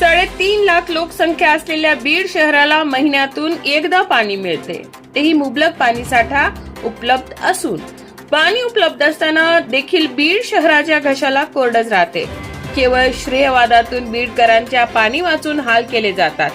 साडेतीन लाख लोकसंख्या असलेल्या बीड शहराला महिन्यातून एकदा पाणी मिळते. तेही मुबलक पाणीसाठा उपलब्ध असून पाणी उपलब्ध असताना देखील बीड शहराच्या घशाला कोरडच राहते. केवळ श्रेयवादातून बीडकरांच्या पाणी वाचून हाल केले जातात.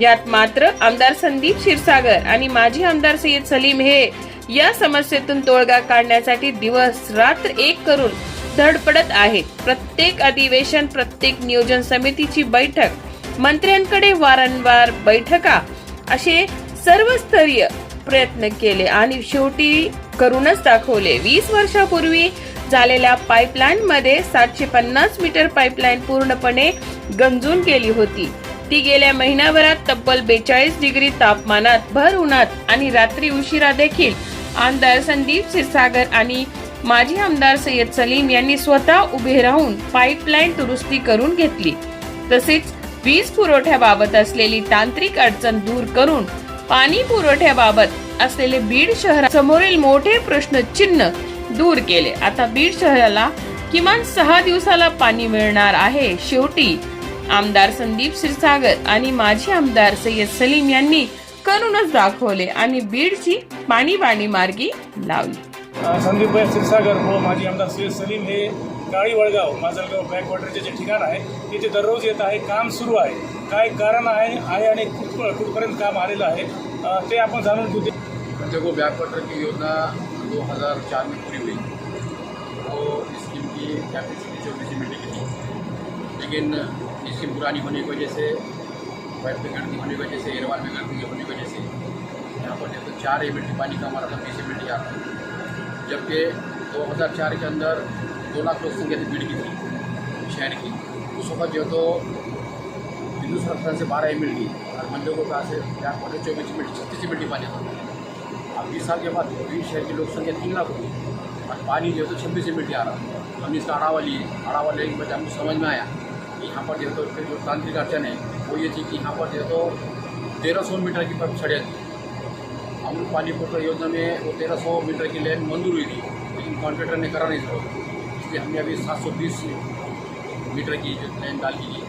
यात मात्र आमदार संदीप क्षीरसागर आणि माजी आमदार सय्यद सलीम हे या समस्येतून तोडगा काढण्यासाठी दिवस रात्र एक करून धडपडत आहेत प्रत्येक अधिवेशन प्रत्येक नियोजन समितीची बैठक. मंत्र्यांकडे वारंवार बैठका. असे सर्वस्तरीय प्रयत्न केले आणि शेवटी करूनच दाखवले. वीस वर्षापूर्वी झालेल्या पाईपलाईन मध्ये सातशे पन्नास मीटर पाईपलाईन पूर्णपणे गंजून गेली होती. ती गेल्या महिन्याभरात तब्बल बेचाळीस डिग्री तापमानात भर उन्हात आणि रात्री उशिरा देखील. आमदार संदीप क्षीरसागर आणि माजी आमदार सय्यद सलीम यांनी स्वतः उभे राहून पाईपलाईन दुरुस्ती करून घेतली. तसेच वीज पुरवठ्याबाबत असलेली तांत्रिक अडचण दूर करून पाणी पुरवठ्याबाबत असलेले बीड शहरासमोरील मोठे प्रश्नचिन्ह दूर केले. आता बीड शहराला किमान सहा दिवसाला पाणी मिळणार आहे. शेवटी आमदार संदीप क्षीरसागर आणि माजी आमदार सय्यद सलीम यांनी करूनच दाखवले आणि बीडची पाणी बाणी मार्गी लावली. संदीप भाई क्षीरसागर व माजी आमदार सय्यद सलीम हे काळी वळगाव माजलगाव बॅकवॉटरचे जे ठिकाण आहे तिथे दररोज येत आहे काम सुरू आहे. काय कारण आहे आहे आणि कुठ कुठपर्यंत काम आलेलं आहे ते आपण जाणून घेऊ. देखो बैक वाटर की योजना 2004 में पूरी हुई वो स्कीम की कैपेसिटी चौबीस एम की थी लेकिन स्कीम पुरानी होने की वजह से पाइप में गर्दी होने की वजह से एयरवाल में गर्दी होने की वजह से यहाँ पर देखो चार एम पानी का हमारा था बीस एम आता है जबकि दो हज़ार चार के अंदर दो लाख लोग संख्या थी भीड़ की थी शहर की। उस वक्त जो तो हिंदू संस्थान से बारह एम की और मंदिर को कहा से बैक वाटर चौबीस एम छत्तीस एम पानी था। अब बीस साल के बाद बीस शहर की लोक संख्या तीन लाख हुई और पानी जो है तो छब्बीस एम आ रहा हमने इसका अड़ावा लिए, अड़ावा लेने के बाद हमको समझ में आया कि यहाँ पर जो तो जो तांत्रिक अड़चन है, वो ये थी कि यहाँ पर जो तो तेरह सौ मीटर की पाइप छड़िया थी। लोग पानी पोटर योजना में वो तेरह सौ मीटर की लाइन मंजूर हुई थी, लेकिन कॉन्ट्रेक्टर ने करा नहीं था। इसलिए हमने अभी सात सौ बीस मीटर की जो लाइन डाल की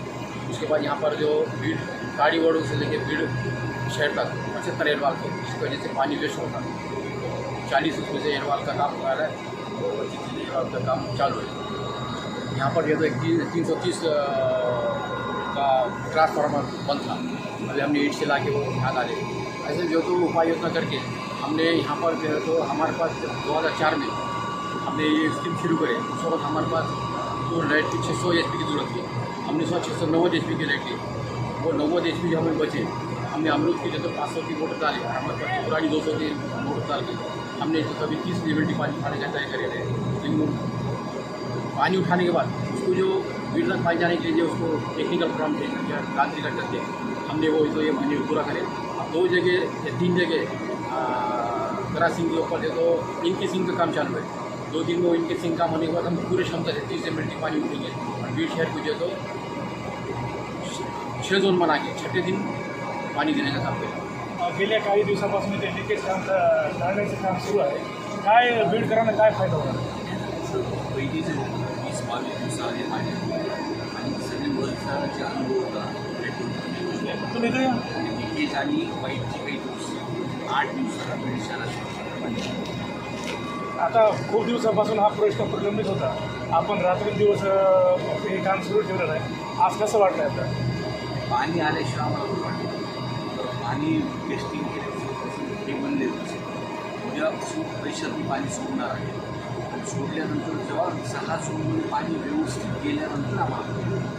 उसके बाद यहाँ पर जो भीड़, गाड़ी वाड़ों से लेके भीड़ शहर तक पचहत्तर एयरवाल थे, जिसकी वजह से पानी वेस्ट होता है चालीस उसमें से एयरवाल का काम हो रहा है और पच्चीस एयरवाल का काम चालू है। यहाँ पर ये तो तीन सौ तीस का ट्रांसफार्मर बंद था। अभी हमने ईट से ला के वो यहाँ डाले। ऐसे जो तो उपाय योजना करके हमने यहाँ पर जो तो हमारे पास दो हज़ार चार में हमने ये स्कीम शुरू करे, उस वक्त हमारे पास जो लाइट की छः सौ एच की ज़रूरत थी। हमने सौ छः सौ नव्वद एच की लाइट ली वो नव्वद एच जो हमें बचे, हमने अमरूद की जो तो पाँच सौ की मोटर डाली हमारे पास पुरानी दो सौ की मोटर डाल के हमने जो कभी तीस लेवल पानी उठाने का तय करे थे लेकिन पानी उठाने के बाद उसको जो बीट तक पानी जाने के लिए उसको टेक्निकल प्रॉब्लम थे, या तांत्रिक अड़चन थे, हमने वो तो ये महीने पूरा करे। दो जगह या तीन जगह करा सिंह के ऊपर जो तो इनके सिंह का काम चालू है। दो दिन में इनके सिंह काम होने के बाद हम पूरे क्षमता से तीस एम पानी उठेंगे। और बीट शहर को जो है तो छः झोन बना के छठे दिन पाणी देण्याचं काम केलं गेल्या काही दिवसापासून ते लिकेज काम क- काढण्याचं काम सुरू आहे. काय बीडकरांना काय फायदा होणार? पहिली जे वीस बावीस पाणी आणि सगळे वर्षाचे अनुभव होता. तुम्ही इकडे. लिकेज आणि पाईपची काही दुरुस्ती आठ दिवसाला शहरात आता खूप दिवसापासून हा प्रश्न प्रलंबित होता. आपण रात्रंदिवस हे काम सुरू ठेवलेलं आहे. आज कसं वाटलं आता? पाणी आल्याशिवाय आम्हाला तर पाणी टेस्टिंग केल्यापासून ते बनले उद्यापासून प्रेशरने पाणी सोडणार आहे. सोडल्यानंतर जेव्हा सहा सोडून पाणी व्यवस्थित गेल्यानंतर आम्हाला